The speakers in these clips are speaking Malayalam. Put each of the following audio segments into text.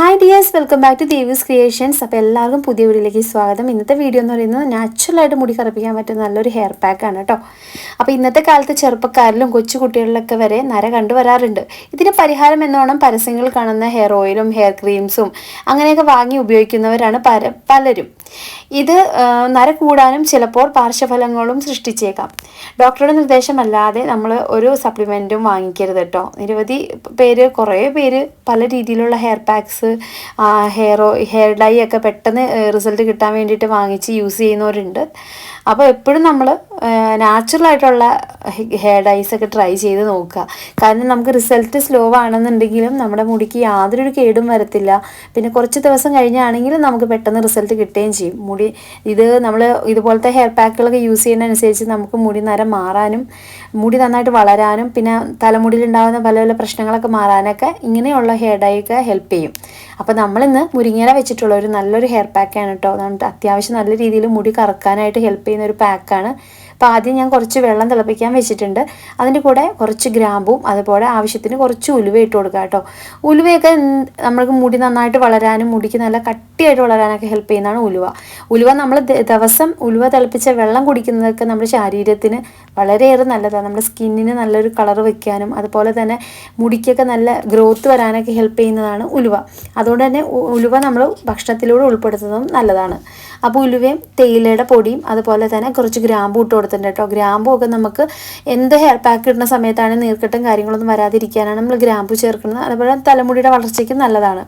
Hi dears welcome back to Devi's creations അപ്പോൾ എല്ലാവർക്കും പുതിയ വീഡിയോയിലേക്ക് സ്വാഗതം. ഇന്നത്തെ വീഡിയോ എന്ന് പറയുന്നത് നാച്ചുറലായിട്ട് മുടി കറുപ്പിക്കാൻ പറ്റുന്ന നല്ലൊരു ഹെയർ പാക്കാണ് കേട്ടോ അപ്പോൾ ഇന്നത്തെ കാലത്ത് ചെറുപ്പക്കാരിലും കൊച്ചു കുട്ടികളിലൊക്കെ വരെ നര കണ്ടുവരാറുണ്ട് ഇതിന് പരിഹാരം എന്നോണം പരസ്യങ്ങൾ കാണുന്ന ഹെയർ ഓയിലും ഹെയർ ക്രീംസും അങ്ങനെയൊക്കെ വാങ്ങി ഉപയോഗിക്കുന്നവരാണ് പര പലരും. ഇത് നര കൂടാനും ചിലപ്പോൾ പാർശ്വഫലങ്ങളും സൃഷ്ടിച്ചേക്കാം. ഡോക്ടറുടെ നിർദ്ദേശമല്ലാതെ നമ്മൾ ഒരു സപ്ലിമെന്റും വാങ്ങിക്കരുത് കേട്ടോ നിരവധി പേര് കുറേ പേര് പല രീതിയിലുള്ള hair packs hair hair dye ഒക്കെ പെട്ടെന്ന് റിസൾട്ട് കിട്ടാൻ വേണ്ടിയിട്ട് വാങ്ങിച്ച് യൂസ് ചെയ്യുന്നവരുണ്ട്. അപ്പോൾ എപ്പോഴും നമ്മൾ നാച്ചുറൽ ആയിട്ടുള്ള ഹെയർ ഡൈസ് ഒക്കെ ട്രൈ ചെയ്ത് നോക്കുക. കാരണം നമുക്ക് റിസൾട്ട് സ്ലോ ആണെന്നുണ്ടെങ്കിലും നമ്മുടെ മുടിക്ക് യാതൊരു കേടും വരത്തില്ല. പിന്നെ കുറച്ച് ദിവസം കഴിഞ്ഞാണെങ്കിലും നമുക്ക് പെട്ടെന്ന് റിസൾട്ട് കിട്ടുകയും ചെയ്യും. മുടി ഇത് നമ്മൾ ഇതുപോലത്തെ ഹെയർ പാക്കുകളൊക്കെ യൂസ് ചെയ്യുന്നതനുസരിച്ച് നമുക്ക് മുടി നരം മാറാനും മുടി നന്നായിട്ട് വളരാനും പിന്നെ തലമുടിയിലുണ്ടാകുന്ന പല പല പ്രശ്നങ്ങളൊക്കെ മാറാനൊക്കെ ഇങ്ങനെയുള്ള ഹെയർ ഡൈ ഒക്കെ ഹെൽപ്പ് ചെയ്യും. അപ്പോൾ നമ്മളിന്ന് മുരിങ്ങയില വെച്ചിട്ടുള്ള ഒരു നല്ലൊരു ഹെയർ പാക്കാണ് കേട്ടോ അത്യാവശ്യം നല്ല രീതിയിൽ മുടി കറക്കാനായിട്ട് ഹെൽപ്പ് ചെയ്യുന്ന ഒരു പാക്കാണ് അപ്പോൾ ആദ്യം ഞാൻ കുറച്ച് വെള്ളം തിളപ്പിക്കാൻ വെച്ചിട്ടുണ്ട്. അതിന്റെ കൂടെ കുറച്ച് ഗ്രാമ്പും അതുപോലെ ആവശ്യത്തിന് കുറച്ച് ഉലുവ ഇട്ട് കൊടുക്കുക കേട്ടോ. ഉലുവയൊക്കെ നമ്മൾക്ക് മുടി നന്നായിട്ട് വളരാനും മുടിക്ക് നല്ല കട്ടിയായിട്ട് വളരാനൊക്കെ ഹെൽപ്പ് ചെയ്യുന്നതാണ് ഉലുവ. ഉലുവ നമ്മൾ ദിവസം ഉലുവ തിളപ്പിച്ച വെള്ളം കുടിക്കുന്നതൊക്കെ നമ്മുടെ ശരീരത്തിന് വളരെയേറെ നല്ലതാണ്. നമ്മുടെ സ്കിന്നിന് നല്ലൊരു കളർ വെക്കാനും അതുപോലെ തന്നെ മുടിക്കൊക്കെ നല്ല ഗ്രോത്ത് വരാനൊക്കെ ഹെൽപ്പ് ചെയ്യുന്നതാണ് ഉലുവ. അതുകൊണ്ട് തന്നെ ഉലുവ നമ്മൾ ഭക്ഷണത്തിലൂടെ ഉൾപ്പെടുത്തുന്നതും നല്ലതാണ്. അപ്പോൾ ഉലുവയും തേയിലയുടെ പൊടിയും അതുപോലെ തന്നെ കുറച്ച് ഗ്രാമ്പൂട്ട് ഇട്ട് കൊടുത്തിട്ടുണ്ട് കേട്ടോ. ഗ്രാമ്പൊക്കെ നമുക്ക് എന്ത് ഹെയർ പാക്ക് ഇടുന്ന സമയത്താണ് നീർക്കെട്ടും കാര്യങ്ങളൊന്നും വരാതിരിക്കാനാണ് നമ്മൾ ഗ്രാമ്പു ചേർക്കുന്നത്. അതുപോലെ തലമുടിയുടെ വളർച്ചയ്ക്ക് നല്ലതാണ്.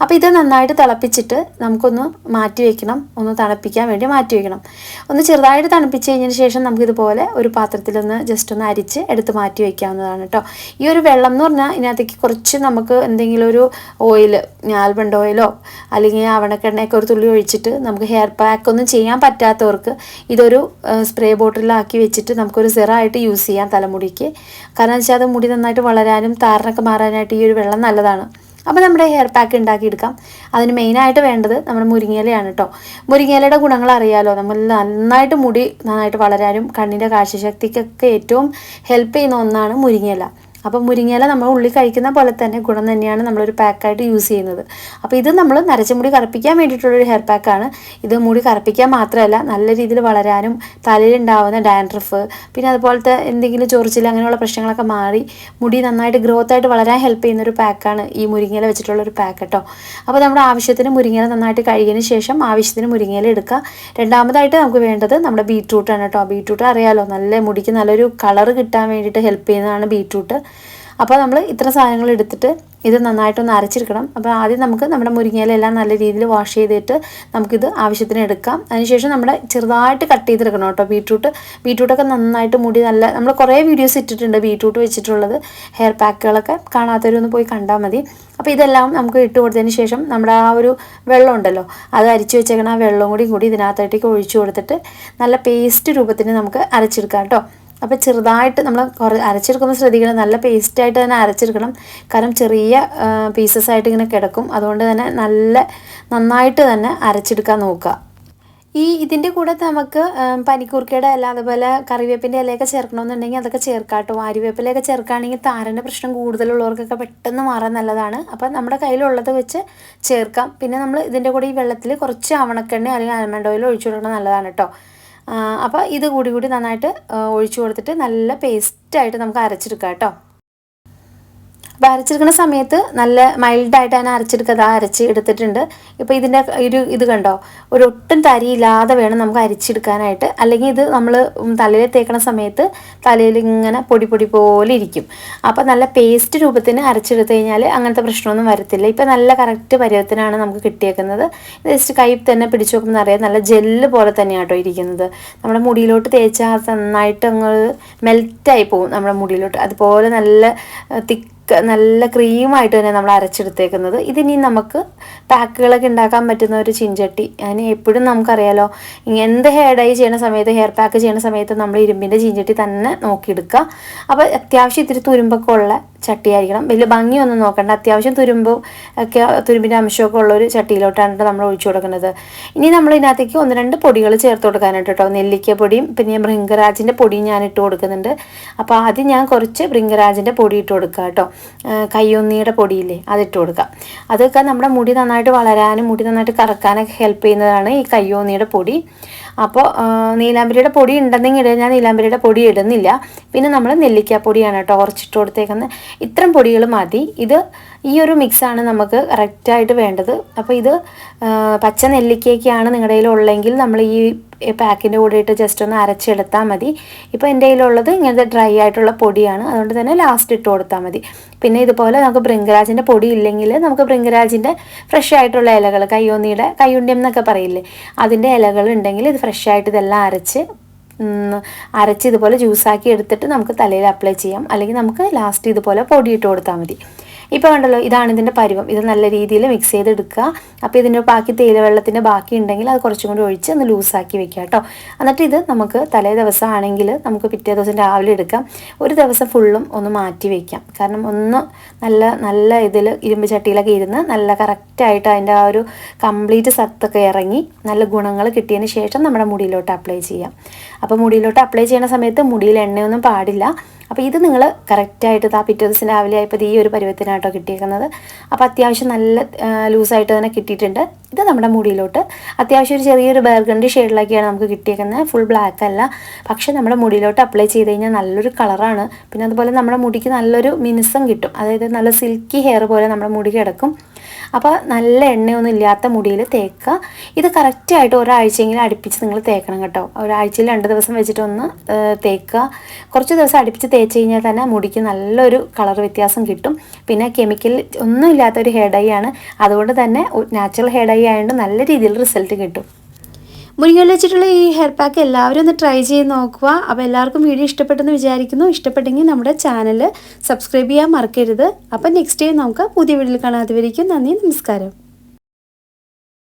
അപ്പോൾ ഇത് നന്നായിട്ട് തിളപ്പിച്ചിട്ട് നമുക്കൊന്ന് മാറ്റി വയ്ക്കണം ഒന്ന് തണുപ്പിക്കാൻ വേണ്ടി മാറ്റി വയ്ക്കണം ഒന്ന് ചെറുതായിട്ട് തണുപ്പിച്ച് കഴിഞ്ഞതിന് ശേഷം നമുക്കിതുപോലെ ഒരു പാത്രത്തിലൊന്ന് ജസ്റ്റ് ഒന്ന് അരിച്ച് എടുത്ത് മാറ്റി വയ്ക്കാവുന്നതാണ് കേട്ടോ ഈ ഒരു വെള്ളം എന്ന് പറഞ്ഞാൽ ഇതിനകത്തേക്ക് കുറച്ച് നമുക്ക് എന്തെങ്കിലും ഒരു ഓയിൽ ആൽമണ്ട് ഓയിലോ അല്ലെങ്കിൽ അവണക്കെണ്ണയൊക്കെ ഒരു തുള്ളി ഒഴിച്ചിട്ട് നമുക്ക് ഹെയർ പാക്ക് ഒന്നും ചെയ്യാൻ പറ്റാത്തവർക്ക് ഇതൊരു സ്പ്രേ ബോട്ടിലാക്കി വെച്ചിട്ട് നമുക്കൊരു സിറായിട്ട് യൂസ് ചെയ്യാം തലമുടിക്ക്. കാരണം വെച്ചാൽ അത് മുടി നന്നായിട്ട് വളരാനും താരനൊക്കെ മാറാനായിട്ട് ഈ ഒരു വെള്ളം നല്ലതാണ്. അപ്പോൾ നമ്മുടെ ഹെയർ പാക്ക് ഉണ്ടാക്കിയെടുക്കാം അതിന് മെയിനായിട്ട് വേണ്ടത് നമ്മുടെ മുരിങ്ങയിലയാണ് കേട്ടോ മുരിങ്ങയിലയുടെ ഗുണങ്ങൾ അറിയാലോ? നമ്മൾ നന്നായിട്ട് മുടി നന്നായിട്ട് വളരാനും കണ്ണിന്റെ കാഴ്ചശക്തിക്കൊക്കെ ഏറ്റവും ഹെൽപ്പ് ചെയ്യുന്ന ഒന്നാണ് മുരിങ്ങയില. അപ്പോൾ മുരിങ്ങയില നമ്മൾ ഉള്ളി കഴിക്കുന്ന പോലെ തന്നെ ഗുണം തന്നെയാണ് നമ്മളൊരു പാക്കായിട്ട് യൂസ് ചെയ്യുന്നത്. അപ്പോൾ ഇത് നമ്മൾ നരച്ച മുടി കറുപ്പിക്കാൻ വേണ്ടിയിട്ടുള്ളൊരു ഹെയർ പാക്കാണ്. ഇത് മുടി കറുപ്പിക്കാൻ മാത്രമല്ല നല്ല രീതിയിൽ വളരാനും തലയിലുണ്ടാവുന്ന ഡാൻഡ്രഫ് പിന്നെ അതുപോലത്തെ എന്തെങ്കിലും ചൊറിച്ചിൽ അങ്ങനെയുള്ള പ്രശ്നങ്ങളൊക്കെ മാറി മുടി നന്നായിട്ട് ഗ്രോത്ത് ആയിട്ട് വളരാൻ ഹെൽപ്പ് ചെയ്യുന്ന ഒരു പാക്കാണ് ഈ മുരിങ്ങയില വെച്ചിട്ടുള്ള ഒരു പാക്ക് കേട്ടോ. അപ്പോൾ നമ്മുടെ ആവശ്യത്തിന് മുരിങ്ങയില നന്നായിട്ട് കഴുകിയതിന് ശേഷം ആവശ്യത്തിന് മുരിങ്ങയില എടുക്കുക. രണ്ടാമതായിട്ട് നമുക്ക് വേണ്ടത് നമ്മുടെ ബീട്രൂട്ടാണ് കേട്ടോ. ബീറ്റ്റൂട്ട് അറിയാലോ നല്ല മുടിക്ക് നല്ലൊരു കളർ കിട്ടാൻ വേണ്ടിയിട്ട് ഹെൽപ്പ് ചെയ്യുന്നതാണ് ബീട്രൂട്ട് അപ്പോൾ നമ്മൾ ഇത്ര സാധനങ്ങൾ എടുത്തിട്ട് ഇത് നന്നായിട്ടൊന്ന് അരച്ചെടുക്കണം. അപ്പോൾ ആദ്യം നമുക്ക് നമ്മുടെ മുരിങ്ങയിലെല്ലാം നല്ല രീതിയിൽ വാഷ് ചെയ്തിട്ട് നമുക്കിത് ആവശ്യത്തിന് എടുക്കാം. അതിനുശേഷം നമ്മുടെ ചെറുതായിട്ട് കട്ട് ചെയ്തെടുക്കണം കേട്ടോ ബീട്രൂട്ട് ബീട്രൂട്ടൊക്കെ നന്നായിട്ട് മുടി നല്ല നമ്മൾ കുറേ വീഡിയോസ് ഇട്ടിട്ടുണ്ട് ബീട്രൂട്ട് വെച്ചിട്ടുള്ളത്. ഹെയർ പാക്കുകളൊക്കെ കാണാത്തവരൊന്ന് പോയി കണ്ടാൽ മതി. അപ്പോൾ ഇതെല്ലാം നമുക്ക് ഇട്ട് കൊടുത്തതിന് ശേഷം നമ്മുടെ ആ ഒരു വെള്ളം ഉണ്ടല്ലോ അത് അരിച്ചു വെച്ചേക്കണം ആ വെള്ളം കൂടി കൂടി ഇതിനകത്തായിട്ടേക്ക് ഒഴിച്ചു കൊടുത്തിട്ട് നല്ല പേസ്റ്റ് രൂപത്തിന് നമുക്ക് അരച്ചെടുക്കാം കേട്ടോ. അപ്പോൾ ചെറുതായിട്ട് നമ്മൾ കുറേ അരച്ചെടുക്കുമ്പോൾ ശ്രദ്ധിക്കണം. നല്ല പേസ്റ്റായിട്ട് തന്നെ അരച്ചെടുക്കണം. കാരണം ചെറിയ പീസസ് ആയിട്ട് ഇങ്ങനെ കിടക്കും. അതുകൊണ്ട് തന്നെ നല്ല നന്നായിട്ട് തന്നെ അരച്ചെടുക്കാൻ നോക്കുക. ഈ ഇതിന്റെ കൂടെ നമുക്ക് പനിക്കൂർക്കയുടെ ഇല അതുപോലെ കറിവേപ്പിന്റെ ഇലയൊക്കെ ചേർക്കണമെന്നുണ്ടെങ്കിൽ അതൊക്കെ ചേർക്കാട്ടോ. കേട്ടോ ആര്യവേപ്പിലയൊക്കെ ചേർക്കുകയാണെങ്കിൽ താരന്റെ പ്രശ്നം കൂടുതലുള്ളവർക്കൊക്കെ പെട്ടെന്ന് മാറാൻ നല്ലതാണ്. അപ്പം നമ്മുടെ കയ്യിലുള്ളത് വെച്ച് ചേർക്കാം. പിന്നെ നമ്മൾ ഇതിന്റെ കൂടെ ഈ വെള്ളത്തിൽ കുറച്ച് അവണക്കെണ്ണ അല്ലെങ്കിൽ ആൽമണ്ട് ഓയിൽ ഒഴിച്ചു കൊടുക്കുന്നത് നല്ലതാണ് കേട്ടോ. അപ്പോൾ ഇത് കൂടി കൂടി നന്നായിട്ട് ഒഴിച്ചു കൊടുത്തിട്ട് നല്ല പേസ്റ്റായിട്ട് നമുക്ക് അരച്ചെടുക്കാം കേട്ടോ. അപ്പോൾ അരച്ചെടുക്കുന്ന സമയത്ത് നല്ല മൈൽഡായിട്ട് അതിനെ അരച്ചെടുക്കുക അരച്ച് എടുത്തിട്ടുണ്ട്. ഇപ്പോൾ ഇതിന്റെ ഒരു ഇത് കണ്ടോ? ഒരു ഒട്ടും തരിയില്ലാതെ വേണം നമുക്ക് അരിച്ചെടുക്കാനായിട്ട്. അല്ലെങ്കിൽ ഇത് നമ്മൾ തലയിൽ തേക്കണ സമയത്ത് തലയിൽ ഇങ്ങനെ പൊടി പൊടി പോലെ ഇരിക്കും. അപ്പോൾ നല്ല പേസ്റ്റ് രൂപത്തിന് അരച്ചെടുത്ത് കഴിഞ്ഞാൽ അങ്ങനത്തെ പ്രശ്നമൊന്നും വരത്തില്ല. ഇപ്പോൾ നല്ല കറക്റ്റ് പരുവത്തിനാണ് നമുക്ക് കിട്ടിയേക്കുന്നത്. ജസ്റ്റ് കൈ തന്നെ പിടിച്ചു നോക്കുമ്പോൾ അറിയാം നല്ല ജെല്ല് പോലെ തന്നെയാണ് കേട്ടോ ഇരിക്കുന്നത്. നമ്മുടെ മുടിയിലോട്ട് തേച്ചാൽ നന്നായിട്ട് അങ്ങ് മെൽറ്റായി പോകും നമ്മുടെ മുടിയിലോട്ട്. അതുപോലെ നല്ല തിക്ക് നല്ല ക്രീമായിട്ട് തന്നെ നമ്മൾ അരച്ചെടുത്തേക്കുന്നത്. ഇതിനി നമുക്ക് പാക്കുകളൊക്കെ ഉണ്ടാക്കാൻ പറ്റുന്ന ഒരു ചിഞ്ചട്ടി. അതിന് എപ്പോഴും നമുക്കറിയാലോ എന്ത് ഹെയർ ഡൈ ചെയ്യുന്ന സമയത്ത് ഹെയർ പാക്ക് ചെയ്യുന്ന സമയത്ത് നമ്മൾ ഇരുമ്പിന്റെ ചിഞ്ചട്ടി തന്നെ നോക്കിയെടുക്കുക അപ്പോൾ അത്യാവശ്യം ഇത്തിരി തുരുമ്പൊക്കെ ഉള്ള ചട്ടിയായിരിക്കണം വലിയ ഭംഗിയൊന്നും നോക്കണ്ട. അത്യാവശ്യം തുരുമ്പ് ഒക്കെ തുരുമ്പിന്റെ അംശമൊക്കെ ഉള്ള ഒരു ചട്ടിയിലോട്ടാണ് ട്ടോ നമ്മൾ ഒഴിച്ചു കൊടുക്കുന്നത്. ഇനി നമ്മൾ ഇതിനകത്തേക്ക് ഒന്ന് രണ്ട് പൊടികൾ ചേർത്ത് കൊടുക്കാനായിട്ട് കേട്ടോ നെല്ലിക്ക പൊടിയും പിന്നെ ഭൃംഗരാജിന്റെ പൊടിയും ഞാൻ ഇട്ട് കൊടുക്കുന്നുണ്ട്. അപ്പോൾ ആദ്യം ഞാൻ കുറച്ച് ഭൃംഗരാജിന്റെ പൊടി ഇട്ട് കൊടുക്കുക കേട്ടോ കയ്യൊന്നിയുടെ പൊടിയില്ലേ അതിട്ട് കൊടുക്കാം അതൊക്കെ നമ്മുടെ മുടി നന്നായിട്ട് വളരാനും മുടി നന്നായിട്ട് കറക്കാനൊക്കെ ഹെൽപ്പ് ചെയ്യുന്നതാണ് ഈ കയ്യോന്നിയുടെ പൊടി. അപ്പോൾ നീലാമ്പരിയുടെ പൊടി ഉണ്ടെന്നെങ്കിൽ ഇടുക ഞാൻ നീലാമ്പരിയുടെ പൊടി ഇടുന്നില്ല. പിന്നെ നമ്മൾ നെല്ലിക്കാപ്പൊടിയാണ് കേട്ടോ ഉറച്ചിട്ട് കൊടുത്തേക്കുന്നത്. ഇത്രയും പൊടികൾ മതി. ഇത് ഈ ഒരു മിക്സാണ് നമുക്ക് കറക്റ്റായിട്ട് വേണ്ടത്. അപ്പോൾ ഇത് പച്ച നെല്ലിക്കയൊക്കെയാണ് നിങ്ങളുടെ കയ്യിൽ ഉള്ളെങ്കിൽ നമ്മൾ ഈ പാക്കിന്റെ കൂടെ ഇട്ട് ജസ്റ്റ് ഒന്ന് അരച്ചെടുത്താൽ മതി. ഇപ്പോൾ എന്റെ കയ്യിലുള്ളത് ഇങ്ങനത്തെ ഡ്രൈ ആയിട്ടുള്ള പൊടിയാണ്. അതുകൊണ്ട് തന്നെ ലാസ്റ്റ് ഇട്ട് കൊടുത്താൽ മതി. പിന്നെ ഇതുപോലെ നമുക്ക് ബൃങ്കരാജിന്റെ പൊടി ഇല്ലെങ്കിൽ നമുക്ക് ബൃങ്കരാജിന്റെ ഫ്രഷ് ആയിട്ടുള്ള ഇലകൾ കയ്യോന്നിയുടെ കയ്യുണ്ട്യം എന്നൊക്കെ പറയില്ലേ? അതിന്റെ ഇലകൾ ഉണ്ടെങ്കിൽ ഇത് ഫ്രഷ് ആയിട്ട് ഇതെല്ലാം അരച്ച് അരച്ച് ഇതുപോലെ ജ്യൂസാക്കി എടുത്തിട്ട് നമുക്ക് തലയിൽ അപ്ലൈ ചെയ്യാം. അല്ലെങ്കിൽ നമുക്ക് ലാസ്റ്റ് ഇതുപോലെ പൊടിയിട്ട് കൊടുത്താൽ മതി. ഇപ്പോൾ കണ്ടല്ലോ ഇതാണ് ഇതിന്റെ പരുവം. ഇത് നല്ല രീതിയിൽ മിക്സ് ചെയ്തെടുക്കുക. അപ്പോൾ ഇതിന്റെ ബാക്കി തേയില വെള്ളത്തിന്റെ ബാക്കി ഉണ്ടെങ്കിൽ അത് കുറച്ചും കൂടി ഒഴിച്ച് ഒന്ന് ലൂസാക്കി വെക്കുക കേട്ടോ. എന്നിട്ട് ഇത് നമുക്ക് തലേ ദിവസം ആണെങ്കിൽ നമുക്ക് പിറ്റേ ദിവസം രാവിലെ എടുക്കാം. ഒരു ദിവസം ഫുള്ളും ഒന്ന് മാറ്റി വെക്കാം. കാരണം ഒന്ന് നല്ല നല്ല ഇതിൽ ഇരുമ്പ് ചട്ടിയിലൊക്കെ ഇരുന്ന് നല്ല കറക്റ്റായിട്ട് അതിന്റെ ആ ഒരു കംപ്ലീറ്റ് സത്തൊക്കെ ഇറങ്ങി നല്ല ഗുണങ്ങൾ കിട്ടിയതിന് ശേഷം നമ്മുടെ മുടിയിലോട്ട് അപ്ലൈ ചെയ്യാം. അപ്പോൾ മുടിയിലോട്ട് അപ്ലൈ ചെയ്യുന്ന സമയത്ത് മുടിയിൽ എണ്ണയൊന്നും പാടില്ല. അപ്പോൾ ഇത് നിങ്ങൾ കറക്റ്റായിട്ട് ആ പിറ്റേ ദിവസം രാവിലെ ആയപ്പോൾ ഈ ഒരു പരുവത്തിനായിട്ടോ കിട്ടിയേക്കുന്നത്. അപ്പോൾ അത്യാവശ്യം നല്ല ലൂസായിട്ട് തന്നെ കിട്ടിയിട്ടുണ്ട്. ഇത് നമ്മുടെ മുടിയിലോട്ട്. അത്യാവശ്യം ഒരു ചെറിയൊരു ബർഗണ്ടി ഷെയ്ഡിലൊക്കെയാണ് നമുക്ക് കിട്ടിയേക്കുന്നത്. ഫുൾ ബ്ലാക്ക് അല്ല. പക്ഷേ നമ്മുടെ മുടിയിലോട്ട് അപ്ലൈ ചെയ്ത് കഴിഞ്ഞാൽ നല്ലൊരു കളറാണ് പിന്നെ അതുപോലെ നമ്മുടെ മുടിക്ക് നല്ലൊരു മിനുസം കിട്ടും. അതായത് നല്ല സിൽക്കി ഹെയർ പോലെ നമ്മുടെ മുടി കിടക്കും. അപ്പോൾ നല്ല എണ്ണയൊന്നും ഇല്ലാത്ത മുടിയിൽ തേക്കുക. ഇത് കറക്റ്റായിട്ട് ഒരാഴ്ചയെങ്കിലും അടുപ്പിച്ച് നിങ്ങൾ തേക്കണം കേട്ടോ. ഒരാഴ്ചയിൽ രണ്ട് ദിവസം വെച്ചിട്ടൊന്ന് തേക്കുക. കുറച്ച് ദിവസം അടുപ്പിച്ച് തേച്ച് കഴിഞ്ഞാൽ തന്നെ മുടിക്ക് നല്ലൊരു കളർ വ്യത്യാസം കിട്ടും. പിന്നെ കെമിക്കൽ ഒന്നും ഇല്ലാത്തൊരു ഹെയർ ഡൈ ആണ്. അതുകൊണ്ട് തന്നെ നാച്ചുറൽ ഹെയർ ഡൈ ആയതുകൊണ്ട് നല്ല രീതിയിൽ റിസൾട്ട് കിട്ടും. മുരിങ്ങയിൽ വെച്ചിട്ടുള്ള ഈ ഹെയർ പാക്ക് എല്ലാവരും ഒന്ന് ട്രൈ ചെയ്ത് നോക്കുക. അപ്പോൾ എല്ലാവർക്കും വീഡിയോ ഇഷ്ടപ്പെട്ടെന്ന് വിചാരിക്കുന്നു. ഇഷ്ടപ്പെട്ടെങ്കിൽ നമ്മുടെ ചാനൽ സബ്സ്ക്രൈബ് ചെയ്യാൻ മറക്കരുത്. അപ്പം നെക്സ്റ്റ് ടൈം നമുക്ക് പുതിയ വീഡിയോയിൽ കാണാതെ വരിക്കും നന്ദി നമസ്കാരം.